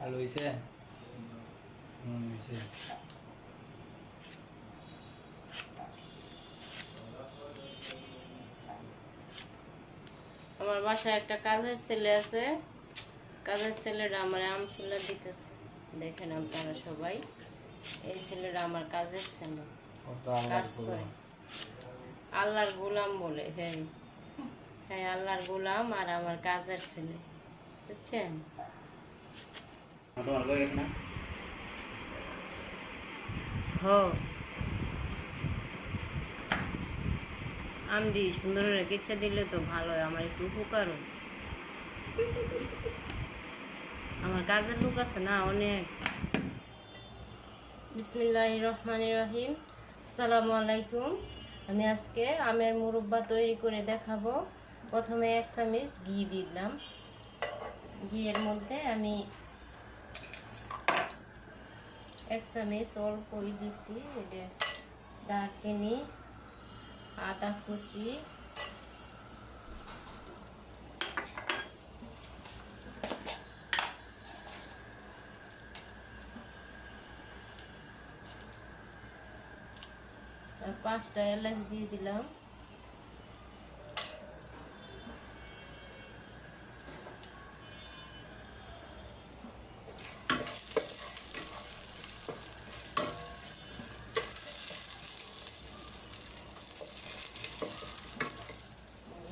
ভালো হয়েছে হুম হয়েছে আমার বাসায় একটা কাজের ছেলে আছে। কাজের ছেলেটা আমার আম চুলা দিতেছে। দেখেন আপনারা সবাই। এই ছেলেটা আমার কাজের ছেলে। কাজ করে। আল্লাহর গোলাম বলে হ্যাঁ। হ্যাঁ আল্লাহর গোলাম আর আমার কাজের ছেলে। বুঝছেন? তোমার গেছে না হ আমদি সুন্দর রেখে ইচ্ছা দিলে তো ভালো আমার একটু উপকার আমার কাজের লোক আছে না অনেক বিসমিল্লাহ রহমান রহিম আসসালামু আলাইকুম আমি আজকে আমের মুরব্বা তৈরি করে দেখাবো। প্রথমে এক চামিচ ঘি দিলাম। ঘিয়ের মধ্যে আমি এক চামিচ অল্পই দিছি এটা দারচিনি আদা কুচি। পাঁচটা এলাচ দিয়ে দিলাম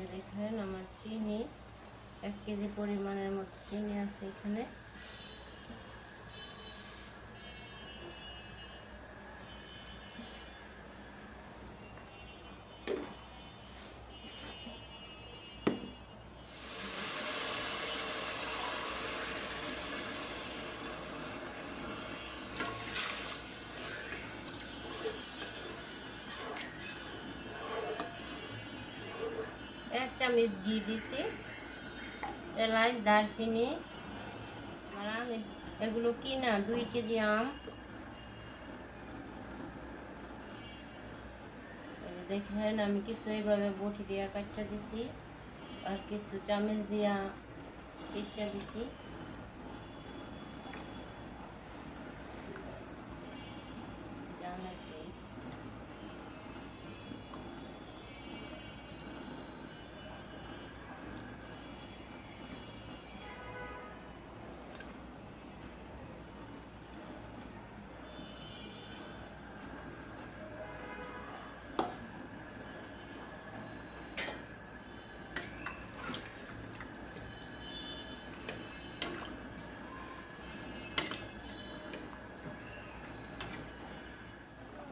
এই যে দেখেন আমার চিনি এক কেজি পরিমাণের মতো চিনি আছে এখানে এক চামচ ঘি দিছি। এলাচ দারচিনি। এগুলো কি না? দুই কেজি আম। দেখেন, আমি কিছু এইভাবে বটি দিয়া কাটটা দিছি। আর কিছু চামচ দিয়া কেচা দিছি।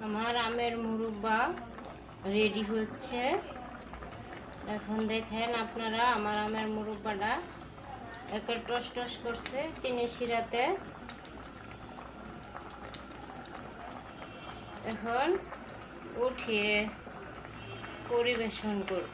আমার আমের মুরব্বা রেডি হচ্ছে। এখন দেখেন আপনারা আমার আমের মুরব্বাটা। একে টস টস করছে চিনি শিরাতে। এখন উঠিয়ে পরিবেশন করব।